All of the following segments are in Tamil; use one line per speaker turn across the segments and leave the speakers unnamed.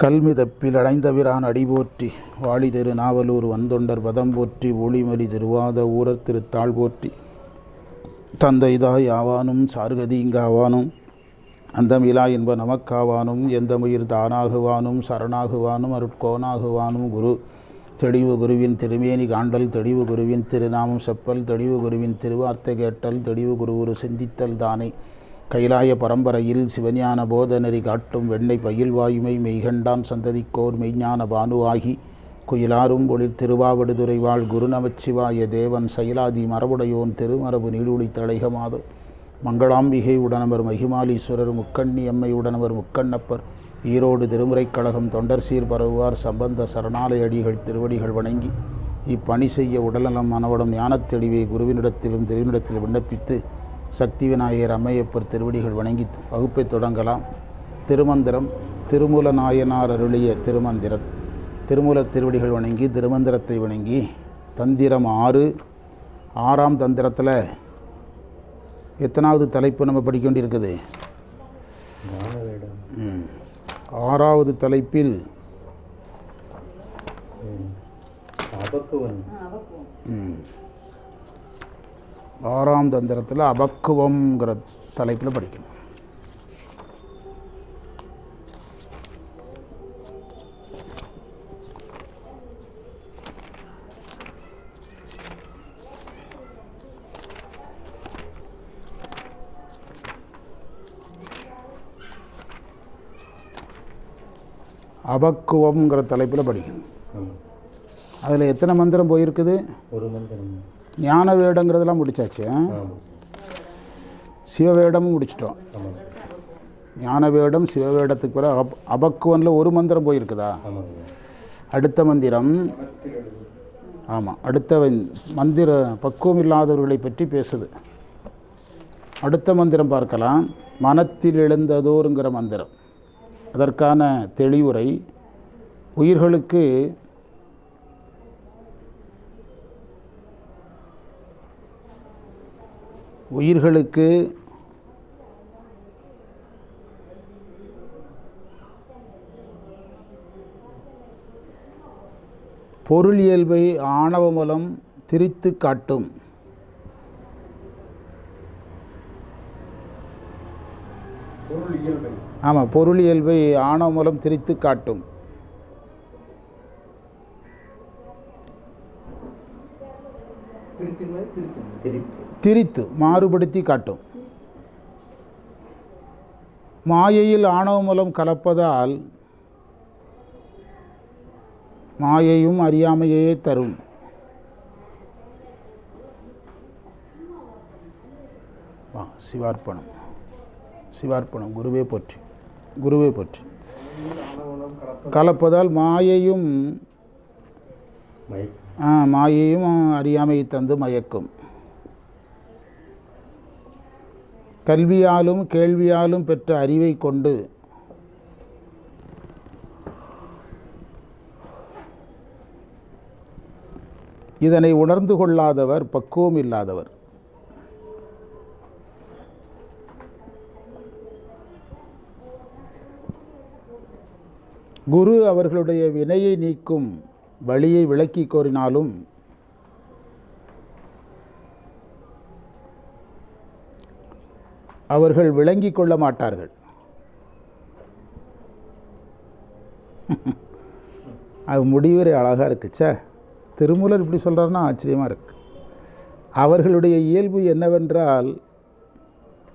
கல்மிதப்பில் அடைந்தவிரான் அடிபோற்றி வாழி திரு நாவலூர் வந்தொண்டர் பதம் போற்றி ஒளிமலி திருவாத ஊரர் திருத்தாள் போற்றி. தந்தைதாய் ஆவானும் சார்கதீங்காவானும் அந்தமிலா என்ப நமக்காவானும் எந்த முயிர் தானாகுவானும் சரணாகுவானும் அருட்கோனாகுவானும் குரு. தெளிவு குருவின் திருமேனி காண்டல் தெளிவு குருவின் திருநாமம் செப்பல் தெளிவு குருவின் திருவார்த்தை கேட்டல் தெளிவு குருவுரு சிந்தித்தல் தானே. கைலாய பரம்பரையில் சிவஞான போதநெறி காட்டும் வெண்ணை பயில் வாயுமை மெய்கண்டான் சந்ததிக்கோர் மெய்ஞான பானுவாகி குயிலாரும் ஒளிர் திருவாவடுதுறை வாழ் குருநமச்சிவாய தேவன் சைலாதி மரபுடையோன் திருமரபு நீடுழி தழைகமாதோ மங்களாம்பிகை உடனவர் மகிமாலீஸ்வரர் முக்கண்ணி அம்மை உடனவர் முக்கண்ணப்பர் ஈரோடு திருமுறைக் கழகம் தொண்டர் சீர் பரவுவார் சம்பந்த சரணாலய அடிகள் திருவடிகள் வணங்கி இப்பணி செய்ய உடல்நலம் மனவடம் ஞானத்தெளிவை குருவினிடத்திலும் திருவினிடத்திலும் விண்ணப்பித்து சக்தி விநாயகர் அம்மையப்பர் திருவடிகள் வணங்கி வகுப்பை தொடங்கலாம். திருமந்திரம் திருமூல நாயனார் அருளிய திருமந்திரம். திருமூலர் திருவடிகள் வணங்கி திருமந்திரத்தை வணங்கி தந்திரம் ஆறு. ஆறாம் தந்திரத்தில் எத்தனாவது தலைப்பு நம்ம படிக்க வேண்டியிருக்குது. ஆறாவது தலைப்பில் ம். ஆறாம் தந்திரத்தில் அபக்குவம்ங்கிற தலைப்பில் படிக்கணும். அபக்குவம்ங்கிற தலைப்பில் படிக்கணும். அதில் எத்தனை மந்திரம் போயிருக்குது?
ஒரு மந்திரம்.
ஞான வேடங்கிறதெல்லாம்
முடித்தாச்சு
சிவவேடமும் முடிச்சிட்டோம். ஞான வேடம் சிவவேடத்துக்கு பிறகு அப் அபக்குவனில் ஒரு மந்திரம் போயிருக்குதா? அடுத்த மந்திரம் ஆமாம் அடுத்த வந்- மந்திர பக்குவம் இல்லாதவர்களை பற்றி பேசுது. அடுத்த மந்திரம் பார்க்கலாம். மனத்தில் எழுந்ததோருங்கிற மந்திரம். அதற்கான தெளிவுரை உயிர்களுக்கு உயிர்களுக்கு பொருள் இயல்பை ஆணவ மூலம் திரித்து காட்டும்.
பொருள் இயல்பை.
ஆமாம் பொருள் இயல்பை ஆணவ மூலம் திரித்து காட்டும்.
திருத்துங்க திருத்துங்க திருப்பு
திரித்து மாறுபடுத்தி காட்டும். மாயையில் ஆணவ மூலம் கலப்பதால் மாயையும் அறியாமையே தரும். சிவார்ப்பணம். சிவார்ப்பணம் குருவே போற்றி. குருவே போற்றி. கலப்பதால் மாயையும் மாயையும் அறியாமையை தந்து மயக்கும். கல்வியாலும் கேள்வியாலும் பெற்ற அறிவை கொண்டு இதனை உணர்ந்து கொள்ளாதவர் பக்குவம் இல்லாதவர். குரு அவர்களுடைய வினையை நீக்கும் வழியை விளக்கி கோரினாலும் அவர்கள் விளங்கிக் கொள்ள மாட்டார்கள். அது முடிவுரை அழகாக இருக்குச்சே திருமூலர் இப்படி சொல்கிறாருன்னா ஆச்சரியமாக இருக்கு. அவர்களுடைய இயல்பு என்னவென்றால்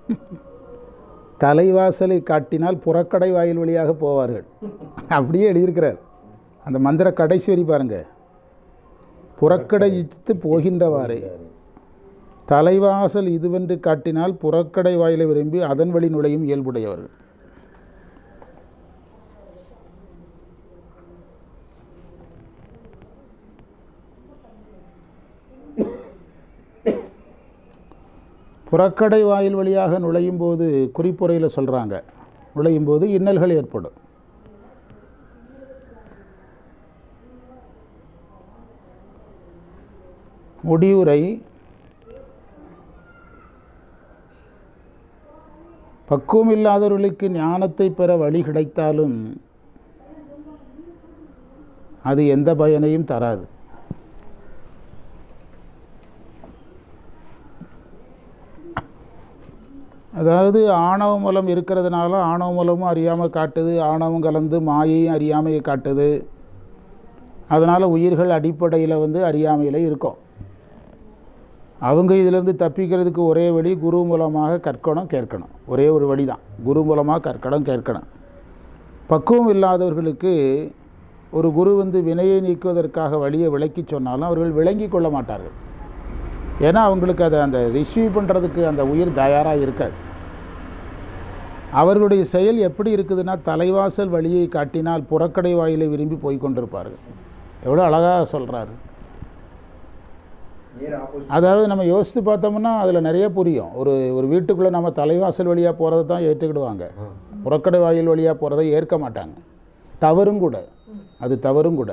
தலைவாசலை காட்டினால் புறக்கடை வாயில் வழியாக போவார்கள். அப்படியே எழுதியிருக்கிறார். அந்த மந்திர கடைசி வரி பாருங்கள் புறக்கடைத்து போகின்றவாறே. தலைவாசல் இதுவென்று காட்டினால் புறக்கடை வாயிலை விரும்பி அதன் வழி நுழையும் இயல்புடையவர்கள். புறக்கடை வாயில் வழியாக நுழையும் போது குறிப்புரையில் சொல்கிறாங்க நுழையும் போது இன்னல்கள் ஏற்படும். முடிவுரை பக்குவம் இல்லாதவர்களுக்கு ஞானத்தை பெற வழி கிடைத்தாலும் அது எந்த பயனையும் தராது. அதாவது ஆணவ மூலம் இருக்கிறதுனால ஆணவ மூலமும் அறியாமல் காட்டுது ஆணவம் கலந்து மாயையும் அறியாமையை காட்டுது. அதனால் உயிர்கள் அடிப்படையில் வந்து அறியாமையில் இருக்கும். அவங்க இதிலேருந்து தப்பிக்கிறதுக்கு ஒரே வழி குரு மூலமாக கற்கணும் கேட்கணும். ஒரே ஒரு வழி தான் குரு மூலமாக கற்கணும் கேட்கணும். பக்குவம் இல்லாதவர்களுக்கு ஒரு குரு வந்து வினையை நீக்குவதற்காக வழியை விளக்கி சொன்னாலும் அவர்கள் விளங்கி கொள்ள மாட்டார்கள். ஏன்னா அவங்களுக்கு அதை அந்த ரிசீவ் பண்ணுறதுக்கு அந்த உயிர் தயாராக இருக்காது. அவர்களுடைய செயல் எப்படி இருக்குதுன்னா தலைவாசல் வழியை காட்டினால் புறக்கடை வாயிலை விரும்பி போய் கொண்டிருப்பார்கள். எவ்வளோ அழகாக சொல்கிறாரு அதாவது நம்ம யோசித்து பார்த்தோம்னா அதில் நிறைய புரியும். ஒரு ஒரு வீட்டுக்குள்ளே நம்ம தலைவாசல் வழியாக போகிறத தான் ஏற்றுக்கிடுவாங்க. புறக்கடை வாயில் வழியாக போகிறத ஏற்க மாட்டாங்க. தவறும் கூட. அது தவறும் கூட.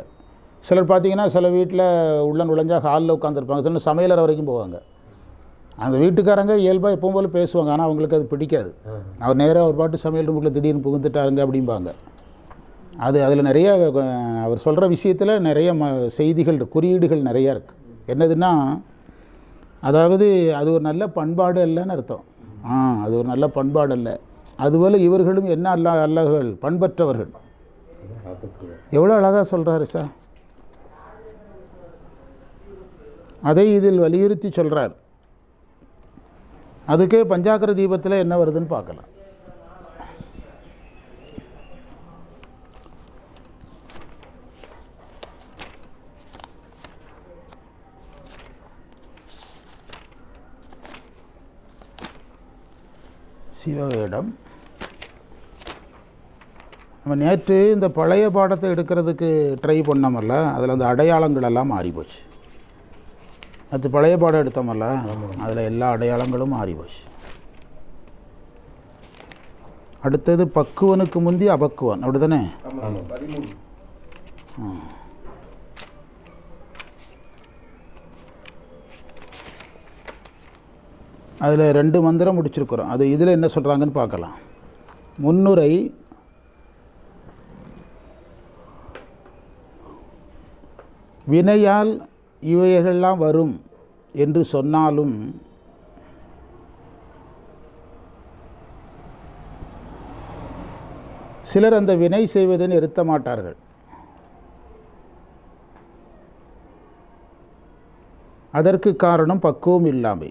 சிலர் பார்த்தீங்கன்னா சில வீட்டில் உள்ள நுழைஞ்சா ஹாலில் உட்காந்துருப்பாங்க சில சமையலறை வரைக்கும் போவாங்க. அந்த வீட்டுக்காரங்க இயல்பாக எப்பவும் போல பேசுவாங்க. ஆனால் அவங்களுக்கு அது பிடிக்காது. அவர் நேராக ஒரு பாட்டு சமையல் ரூமுக்குள்ளே திடீர்னு புகுந்துட்டாருங்க அப்படிம்பாங்க. அது அதில் நிறைய அவர் சொல்கிற விஷயத்தில் நிறைய ம செய்திகள் இருக்கு, குறியீடுகள் நிறையா இருக்குது என்னதுன்னா அதாவது அது ஒரு நல்ல பண்பாடு அல்லன்னு அர்த்தம். ஆ அது ஒரு நல்ல பண்பாடு அல்ல. அதுபோல் இவர்களும் என்ன அல்ல அல்லர்கள் பண்பற்றவர்கள். எவ்வளோ அழகாக சொல்கிறாரு சார். அதை இதில் வலியுறுத்தி சொல்கிறார் அதுக்கே பஞ்சாக்கர தீபத்தில் என்ன வருதுன்னு பார்க்கலாம். சிவவேடம். நம்ம நேற்று இந்த பழைய பாடத்தை எடுக்கிறதுக்கு ட்ரை பண்ணோமல்ல அதில் அந்த அடையாளங்கள் எல்லாம் மாறி போச்சு அது பழைய பாடம் எடுத்தோமல்ல அதில் எல்லா அடையாளங்களும் மாறி போச்சு அடுத்தது பக்குவனுக்கு முந்தி அபக்குவன் அப்படி தானே
ஆமாம்
அதில் ரெண்டு மந்திரம் முடிச்சிருக்கிறோம். அது இதில் என்ன சொல்கிறாங்கன்னு பார்க்கலாம். முன்னுரை வினையால் இவைகளெல்லாம் வரும் என்று சொன்னாலும் சிலர் அந்த வினை செய்வதை நிறுத்த மாட்டார்கள். அதற்கு காரணம் பக்குவம் இல்லாமை.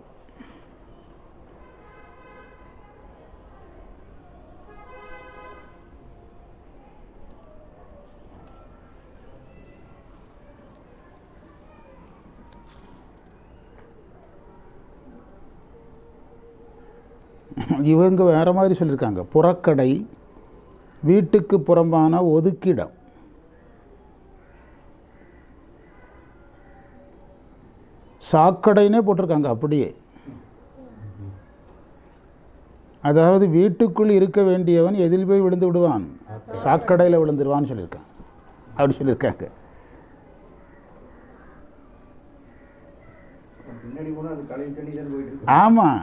இவங்க வேற மாதிரி சொல்லியிருக்காங்க. புறக்கடை வீட்டுக்கு புறம்பான ஒதுக்கிடம். சாக்கடைன்னே போட்டிருக்காங்க அப்படியே. அதாவது வீட்டுக்குள் இருக்க வேண்டியவன் எதில் போய் விழுந்து விடுவான்? சாக்கடையில் விழுந்துருவான்னு சொல்லியிருக்காங்க. அப்படி சொல்லியிருக்காங்க.
பின்னாடி போனால் அது கலை தண்ணி தான் போயிட்டு இருக்கு
ஆமாம்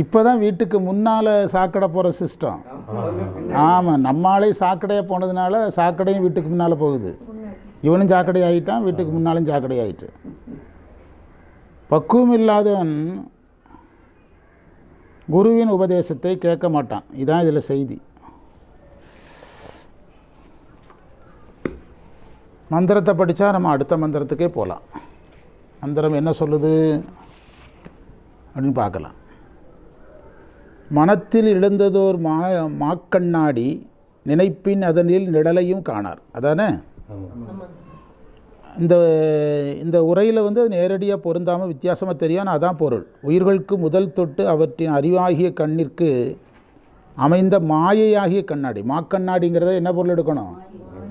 இப்போ தான் வீட்டுக்கு முன்னால் சாக்கடை போகிற சிஸ்டம் ஆமாம் நம்மளே சாக்கடையாக போனதுனால சாக்கடையும் வீட்டுக்கு முன்னால் போகுது. இவனும் சாக்கடை ஆகிட்டான் வீட்டுக்கு முன்னாலும் சாக்கடை ஆகிட்டு பக்குவம் இல்லாதவன் குருவின் உபதேசத்தை கேட்க மாட்டான். இதான் இதில் செய்தி. மந்திரத்தை படித்தா நம்ம அடுத்த மந்திரத்துக்கே போகலாம் மந்திரம் என்ன சொல்லுது அப்படின்னு பார்க்கலாம். மனத்தில் இழந்ததோர் மா மாக்கண்ணாடி நினைப்பின் அதனில் நிழலையும் காணார். அதானே? இந்த இந்த உரையில் வந்து அது நேரடியாக பொருந்தாமல் வித்தியாசமாக தெரியும் அதான் பொருள். உயிர்களுக்கு முதல் தொட்டு அவற்றின் அறிவாகிய கண்ணிற்கு அமைந்த மாயையாகிய கண்ணாடி. மாக்கண்ணாடிங்கிறத என்ன பொருள் எடுக்கணும்?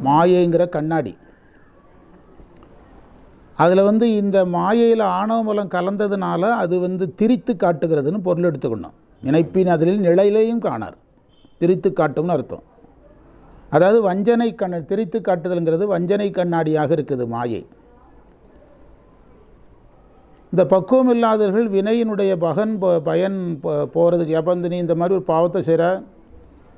மாயைங்கிற கண்ணாடி. அதில் வந்து இந்த மாயையில் ஆணவ மூலம் கலந்ததுனால அது வந்து திரித்து காட்டுகிறதுன்னு பொருள் எடுத்துக்கணும். நினைப்பின் அதில் நிலையிலையும் காணார். திரித்து காட்டும்னு அர்த்தம். அதாவது வஞ்சனை கண் திரித்து காட்டுதல்ங்கிறது வஞ்சனை கண்ணாடியாக இருக்குது மாயை. இந்த பக்குவம் இல்லாதவர்கள் வினையினுடைய பகன் பயன் போகிறதுக்கு எப்போ இந்த நீ இந்த மாதிரி ஒரு பாவத்தை செய்கிற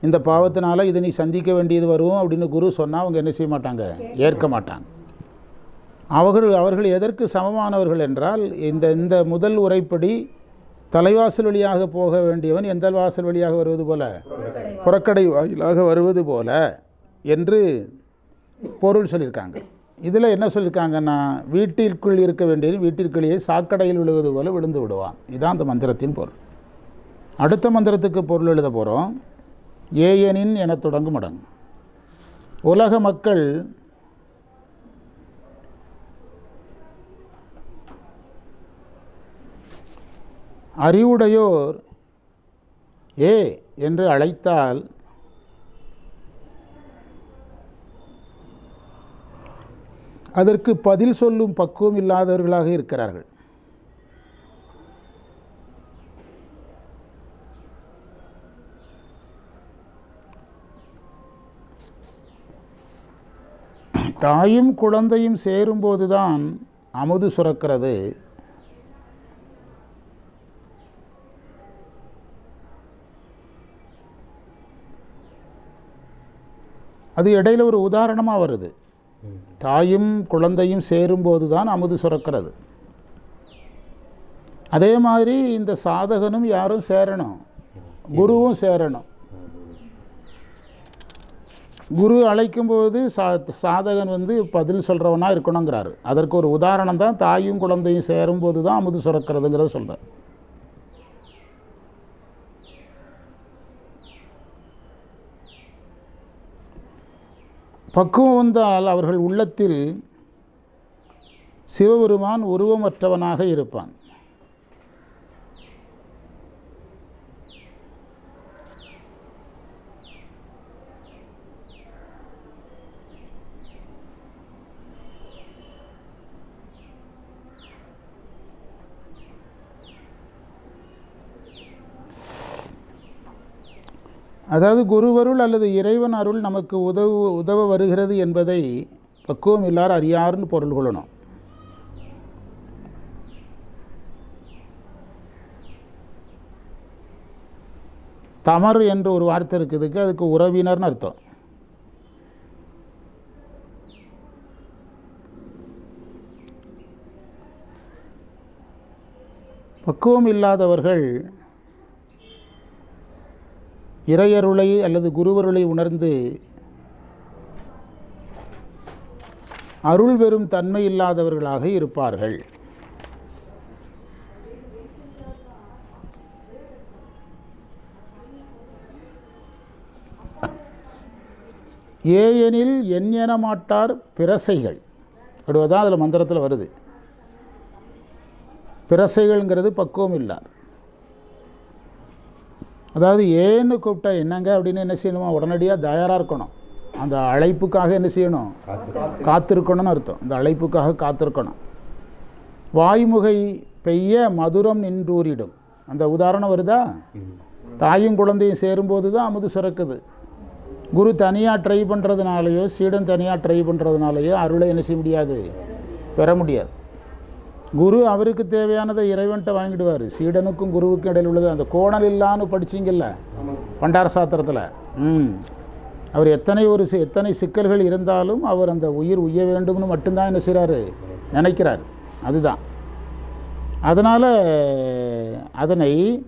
இந்த பாவத்தினால இதை நீ சந்திக்க வேண்டியது வரும் அப்படின்னு குரு சொன்னால் அவங்க என்ன செய்ய மாட்டாங்க? ஏற்க மாட்டாங்க. அவர்கள் அவர்கள் எதற்கு சமமானவர்கள் என்றால் இந்த இந்த முதல் உரைப்படி தலைவாசல் வழியாக போக வேண்டியவன் எந்த வாசல் வழியாக வருவது போல? புறக்கடை வாயிலாக வருவது போல என்று பொருள் சொல்லியிருக்காங்க. இதில் என்ன சொல்லியிருக்காங்கன்னா வீட்டிற்குள் இருக்க வேண்டியது வீட்டிற்குள்ளேயே சாக்கடையில் விழுவது போல விழுந்து விடுவான். இதுதான் அந்த மந்திரத்தின் பொருள். அடுத்த மந்திரத்துக்கு பொருள் எழுத போகிறோம். ஏயனின் என தொடங்கும் அடங்கு உலக மக்கள் அறிவுடையோர் ஏ என்று அழைத்தால் அதற்கு பதில் சொல்லும் பக்குவம் இல்லாதவர்களாக இருக்கிறார்கள். தாயும் குழந்தையும் சேரும்போதுதான் அமுது சுரக்கிறது. அது இடையில ஒரு உதாரணமாக வருது. தாயும் குழந்தையும் சேரும்போது தான் அமுது சுரக்கிறது. அதே மாதிரி இந்த சாதகனும் யாரும் சேரணும். குருவும் சேரணும். குரு அழைக்கும்போது சா சாதகன் வந்து பதில் சொல்கிறவனாக இருக்கணுங்கிறாரு. அதற்கு ஒரு உதாரணம் தான் தாயும் குழந்தையும் சேரும்போது தான் அமுது சுரக்கிறதுங்கிறத சொல்கிறார் பக்குவம் வந்தால் அவர்கள் உள்ளத்தில் சிவபெருமான் உருவமற்றவனாக இருப்பான். அதாவது குருவருள் அல்லது இறைவன் அருள் நமக்கு உதவு உதவ வருகிறது என்பதை பக்குவம் இல்லார் அறியாருன்னு பொருள் கொள்ளணும். தமர் என்று ஒரு வார்த்தை இருக்குதுக்கு அதுக்கு உறவினர்னு அர்த்தம். பக்குவம் இல்லாதவர்கள் இறையருளை அல்லது குருவருளை உணர்ந்து அருள் பெறும் தன்மை இல்லாதவர்களாக இருப்பார்கள். ஏயெனில் என் என மாட்டார் பிரசைகள். அப்படிதான் அதில் மந்திரத்தில் வருது. பிரசைகள்ங்கிறது பக்குவம் இல்லார். அதாவது ஏன்னு கூப்பிட்டா என்னங்க அப்படின்னு என்ன செய்யணுமா? உடனடியாக தயாராக இருக்கணும். அந்த அழைப்புக்காக என்ன செய்யணும்? காத்திருக்கணும்னு அர்த்தம். அந்த அழைப்புக்காக காத்திருக்கணும். வாய்முகை பெய்ய மதுரம் நின்றூரிடும். அந்த உதாரணம் வருதா? தாயும் குழந்தையும் சேரும்போது தான் அமுது சுரக்குது குரு தனியாக ட்ரை பண்ணுறதுனாலையோ சீடன் தனியாக ட்ரை பண்ணுறதுனாலையோ அருளை என்ன செய்ய முடியாது? பெற முடியாது. குரு அவருக்கு தேவையானதை இறைவன்ட்ட வாங்கிடுவார். சீடனுக்கும் குருவுக்கும் இடையில் உள்ளது. அந்த கோணல் இல்லான்னு படிச்சிங்கல்ல? பண்டார சாத்திரத்தில். ம். அவர் எத்தனை ஒரு சி- எத்தனை சிக்கல்கள் இருந்தாலும் அவர் அந்த உயிர் உய்ய வேண்டும்னு மட்டும்தான் என்ன செய்கிறாரு நினைக்கிறார். அதுதான். அதனால் அதனை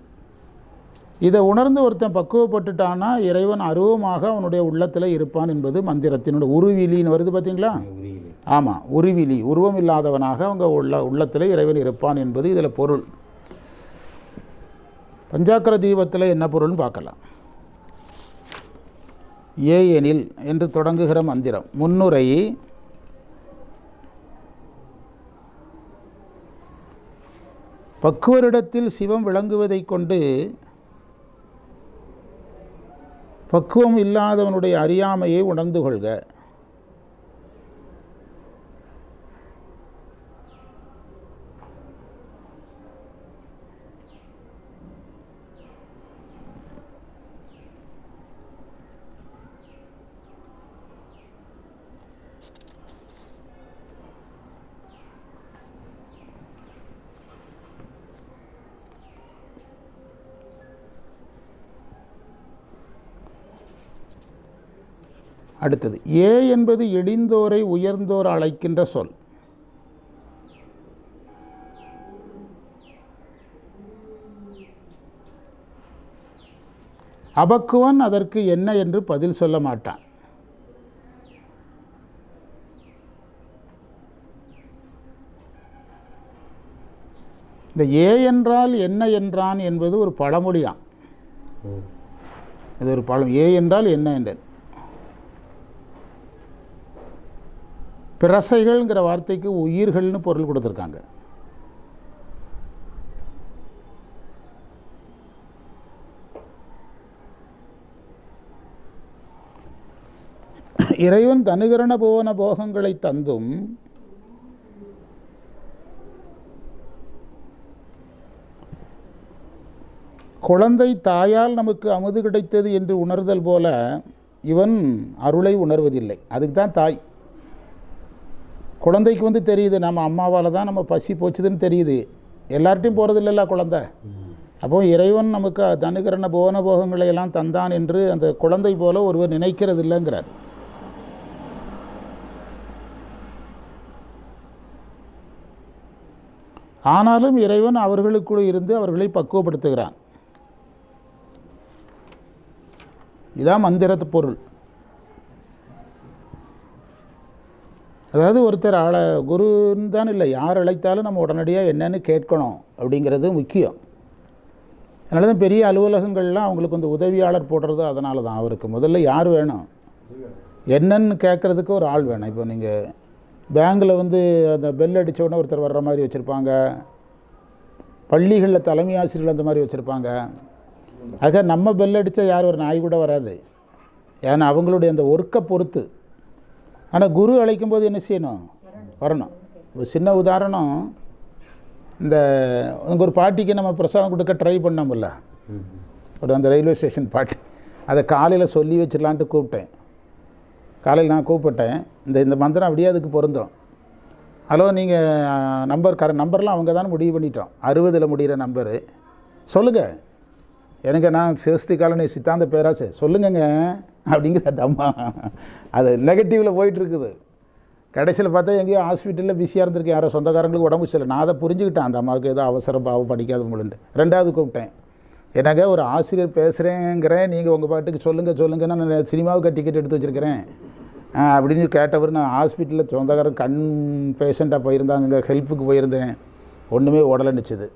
இதை உணர்ந்து ஒருத்தன் பக்குவப்பட்டுட்டான்னா இறைவன் அருவமாக அவனுடைய உள்ளத்தில் இருப்பான் என்பது மந்திரத்தினுடைய உருவிலின்னு வருது பார்த்தீங்களா ஆமாம் உருவிலி உருவம் இல்லாதவனாக அவங்க உள்ள உள்ளத்தில் இறைவன் இருப்பான் என்பது இதில் பொருள். பஞ்சாக்கர தீபத்தில் என்ன பொருள்னு பார்க்கலாம். ஏ எனில் என்று தொடங்குகிற மந்திரம் முன்னுரை. பக்குவரிடத்தில் சிவம் விளங்குவதைக் கொண்டு பக்குவம் இல்லாதவனுடைய அறியாமையை உணர்ந்து கொள்க. அடுத்தது ஏ என்பது இடிந்தோரை உயர்ந்தோர் அழைக்கின்ற சொல். அபக்குவன் அதற்கு என்ன என்று பதில் சொல்ல மாட்டான். இந்த ஏ என்றால் என்ன என்றான் என்பது ஒரு பழமொழியாம். இது ஒரு பழம் ஏ என்றால் என்ன என்றேன். பிரசைகள்ங்கிற வார்த்தைக்கு உயிர்கள்னு பொருள் கொடுத்துருக்காங்க. இறைவன் தனுகரண போவன போகங்களை தந்தும் குழந்தை தாயால் நமக்கு அமுது கிடைத்தது என்று உணர்தல் போல இவன் அருளை உணர்வதில்லை. அதுக்கு தான் தாய். குழந்தைக்கு வந்து தெரியுது நம்ம அம்மாவால் தான் நம்ம பசி போச்சுதுன்னு தெரியுது. எல்லார்ட்டையும் போகிறது இல்லைல்ல குழந்தை. அப்போ இறைவன் நமக்கு தனுகரண போன போகங்களை எல்லாம் தந்தான் என்று அந்த குழந்தை போல ஒருவர் நினைக்கிறது இல்லைங்கிறார் ஆனாலும் இறைவன் அவர்களுக்குள் இருந்து அவர்களை பக்குவப்படுத்துகிறான். இதான் மந்திரத்து பொருள். அதாவது ஒருத்தர் ஆள குருன்னு தான் இல்லை யார் அழைத்தாலும் நம்ம உடனடியாக என்னன்னு கேட்கணும் அப்படிங்கிறது முக்கியம். அதனால தான் பெரிய அலுவலகங்கள்லாம் அவங்களுக்கு வந்து உதவியாளர் போடுறது அதனால தான். அவருக்கு முதல்ல யார் வேணும்? என்னன்னு கேட்குறதுக்கு ஒரு ஆள் வேணும். இப்போ நீங்கள் பேங்கில் வந்து அந்த பெல் அடித்த உடனே ஒருத்தர் வர்ற மாதிரி வச்சுருப்பாங்க. பள்ளிகளில் தலைமை ஆசிரியர்கள் அந்த மாதிரி வச்சுருப்பாங்க. ஆக நம்ம பெல் அடித்தா யார்? ஒரு நாய் கூட வராது. ஏன்னா அவங்களுடைய அந்த ஒர்க்கை பொறுத்து. ஆனால் குரு அழைக்கும் போது என்ன செய்யணும்? வரணும். ஒரு சின்ன உதாரணம் இந்த உங்கள் ஒரு பாட்டிக்கு நம்ம பிரசாதம் கொடுக்க ட்ரை பண்ணோம்ல. ஒரு அந்த ரயில்வே ஸ்டேஷன் பாட்டி அதை காலையில் சொல்லி வச்சிடலான்ட்டு கூப்பிட்டேன். காலையில் நான் கூப்பிட்டேன். இந்த இந்த மந்திரம் அப்படியே அதுக்கு பொருந்தோம். ஹலோ நீங்கள் நம்பர் கர நம்பர்லாம் அவங்க தான் முடிவு பண்ணிட்டோம். அறுபதில் முடிகிற நம்பரு சொல்லுங்கள் எனக்கு நான் சிவஸ்தி காலனி சித்தாந்த பேராசு. சொல்லுங்கங்க அப்படிங்கிற அந்த அம்மா. அது நெகட்டிவில் போயிட்டுருக்குது. கடைசியில் பார்த்தா எங்கேயோ ஹாஸ்பிட்டலில் பிஸியாக இருந்திருக்கேன். யாரோ சொந்தக்காரங்களுக்கு உடம்பு சரியில்லை. நான் அதை புரிஞ்சுக்கிட்டேன். அந்த அம்மாவுக்கு ஏதோ அவசரம் பாவம் படிக்காத முடிண்டு ரெண்டாவது கூப்பிட்டேன். என்னங்க ஒரு ஆசிரியர் பேசுகிறேங்கிறேன் நீங்கள் உங்கள் பாட்டுக்கு சொல்லுங்கள் சொல்லுங்கன்னா நான் சினிமாவுக்கு டிக்கெட் எடுத்து வச்சுருக்கிறேன். அப்படின்னு கேட்டவர் நான் ஹாஸ்பிட்டலில் சொந்தக்காரன் கண் பேஷண்ட்டாக போயிருந்தாங்க. ஹெல்ப்புக்கு போயிருந்தேன். ஒன்றுமே உடலை உடலனுச்சுது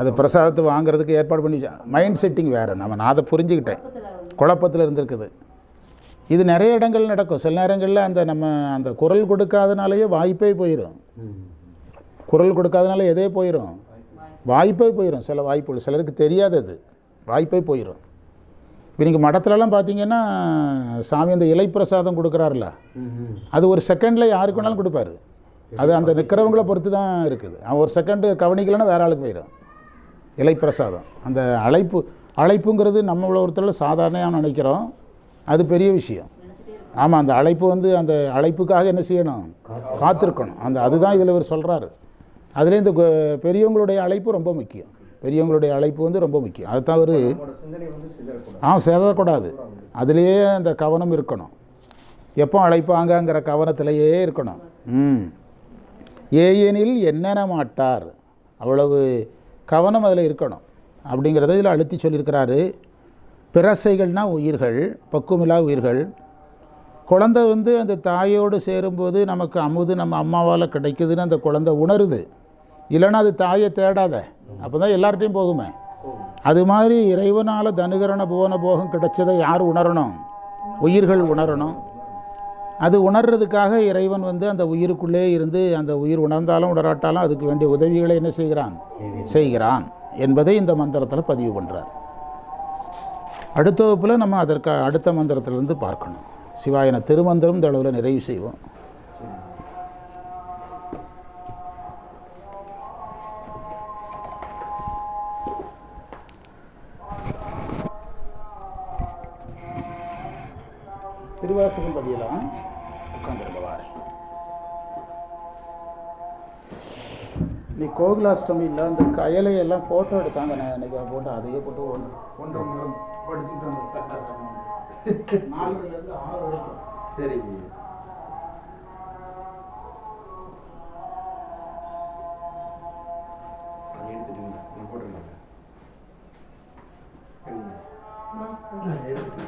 அது பிரசாதத்தை வாங்குறதுக்கு ஏற்பாடு பண்ணி மைண்ட் செட்டிங் வேறு. நம்ம நான் அதை புரிஞ்சுக்கிட்டேன். குழப்பத்தில் இருந்திருக்குது. இது நிறைய இடங்கள் நடக்கும். சில நேரங்களில் அந்த நம்ம அந்த குரல் கொடுக்காதனாலேயே வாய்ப்பே போயிடும் குரல் கொடுக்காதனால எதே போயிடும் வாய்ப்பே போயிடும் சில வாய்ப்புகள் சிலருக்கு தெரியாது அது. வாய்ப்பே போயிடும் இப்போ நீங்கள் மடத்துலலாம் பார்த்தீங்கன்னா சாமி அந்த இலை பிரசாதம் கொடுக்குறாருல. அது ஒரு செகண்டில் யாருக்கு வேணாலும் கொடுப்பாரு. அது அந்த நிற்கிறவங்கள பொறுத்து தான் இருக்குது. அவன் ஒரு செகண்டு கவனிக்கலைன்னா வேற ஆளுக்கு போயிடும் இலை பிரசாதம் அந்த அழைப்பு அழைப்புங்கிறது நம்மள ஒருத்தரில் சாதாரணமாக நினைக்கிறோம். அது பெரிய விஷயம். ஆமாம் அந்த அழைப்பு வந்து அந்த அழைப்புக்காக என்ன செய்யணும்? காத்திருக்கணும். அந்த அதுதான் இதில் இவர் சொல்கிறாரு அதுலேயும் இந்த பெரியவங்களுடைய அழைப்பு ரொம்ப முக்கியம். பெரியவங்களுடைய அழைப்பு வந்து ரொம்ப முக்கியம்.
வந்து சிதறக்கூடாது.
ஆ சேதக்கூடாது அதுலேயே அந்த கவனம் இருக்கணும். எப்போ அழைப்பாங்கங்கிற கவனத்திலேயே இருக்கணும். ம். ஏயெனில் என்னென்ன மாட்டார்? அவ்வளவு கவனம் அதில் இருக்கணும். அப்படிங்கிறத இதில் அழுத்தி சொல்லியிருக்கிறாரு. பிரசைகள்னால் உயிர்கள் பக்குவமில்லா உயிர்கள். குழந்தை வந்து அந்த தாயோடு சேரும்போது நமக்கு அமுது நம்ம அம்மாவால் கிடைக்குதுன்னு அந்த குழந்தை உணருது. இல்லைன்னா அது தாயை தேடாத. அப்போ தான் எல்லார்ட்டையும் போகுமே. அது மாதிரி இறைவனால் தனுகரண போன போகம் கிடைச்சதை யார் உணரணும்? உயிர்கள் உணரணும். அது உணர்றதுக்காக இறைவன் வந்து அந்த உயிருக்குள்ளே இருந்து அந்த உயிர் உணர்ந்தாலும் உணராட்டாலும் அதுக்கு வேண்டிய உதவிகளை என்ன செய்கிறான்? செய்கிறான். என்பதை இந்த மந்திரத்தில் பதிவு பண்ணுறார் அடுத்த வகுப்பில் நம்ம அதற்கு அடுத்த மந்திரத்திலிருந்து பார்க்கணும். சிவாயன திருமந்திரம் இந்த அளவில் நிறைவு செய்வோம். திருவாசகம் பதியலாம். உட்காந்துருக்க வாரேன் நீ கோகுலாஷ்டமி இல்லை அந்த கயலையெல்லாம் ஃபோட்டோ எடுத்தாங்க. நான் எனக்கு அதை போட்டு அதையே போட்டு ஒன்று ஒன்றரை நாலுலேருந்து ஆறு வரைக்கும்.
எடுத்துட்டீங்களா நான் போட்டுருங்க எடுத்துட்டு